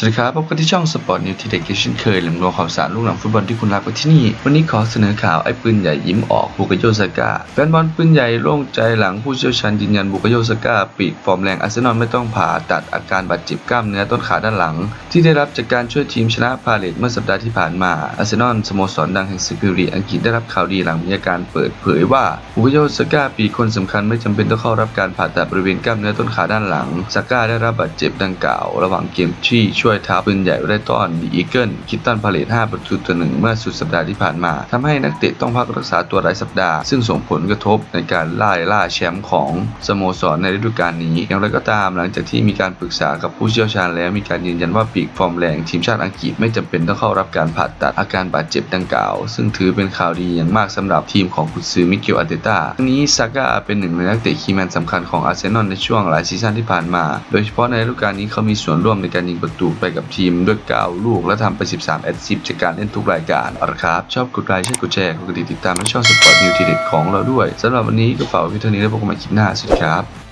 สวัสดีครับพบกันที่ช่องสปอร์ตนิวทีเด็กเช่นเคยแหล่งรวมข่าวสารลูกหนังฟุตบอลที่คุณรักไว้ที่นี่ วันนี้ขอเสนอข่าวไอ้ปืนใหญ่ยิ้มออกบุกโยสกาแฟนบอลปืนใหญ่โล่งใจหลังผู้เชี่ยวชาญยืนยันบุกโยสกาปีกฟอร์มแรงอาร์เซนอลไม่ต้องผ่าตัดอาการบาดเจ็บกล้ามเนื้อต้นขาด้านหลัง ที่ได้รับจากการช่วยทีมชนะพาเลตเมื่อสัปดาห์ที่ผ่านมาอาร์เซนอลสโมสรดังแห่งสกิรีอังกฤษได้รับข่าวดีหลังมีอาการเปิดเผยว่าบุกโยสกาปีกคนสำคัญไม่จำเป็นต้องเข้ารับการผ่าตัดบริเวณกล้ามเนื้อต้นขาด้านหลังซาก้าได้รับบาดเจ็บดังกล่าว ระหว่างเกมที่ช่วยท้าปืนใหญ่ไว้ได้ต้อนดีอีเกิลคิดตันพาเลต5ประตูต่อหนึ่งเมื่อสุดสัปดาห์ที่ผ่านมาทำให้นักเตะต้องพักรักษาตัวรายสัปดาห์ ซึ่งส่งผลกระทบในการล่าล่าแชมป์ของสโมสรในฤดูกาลนี้ อย่างไรก็ตามหลังจากที่มีการปรึกษากับผู้เชี่ยวชาญแล้วมีการยืนยันว่าปีกฟอร์มแรงทีมชาติอังกฤษไม่จำเป็นต้องเข้ารับการผ่าตัดอาการบาดเจ็บดังกล่าว ซึ่งถือเป็นข่าวดีอย่างมากสำหรับทีมของกุนซือมิเกลอาร์เตต้าทั้งนี้ซาก้าเป็นหนึ่งในนักเตะคีแมนสำคัญของอาร์เซนอลในช่วงหลายซีซั่นที่ผ่านมา โดยเฉพาะในฤดูกาลนี้เขามีส่วนร่วมในการยิงประตูไปกับทีมด้วย9ลูกและทำไป 13 แอสซิสต์จากการเล่นทุกรายการเอาละครับชอบกดไลค์ใช่กดแชร์กดติดตามและช่องสปอร์ตนิวทีเด็ดของเราด้วยสำหรับวันนี้ก็ฝากไว้เพียงเท่านี้แล้วพบกันใหม่คลิปหน้าสวัสดีครับ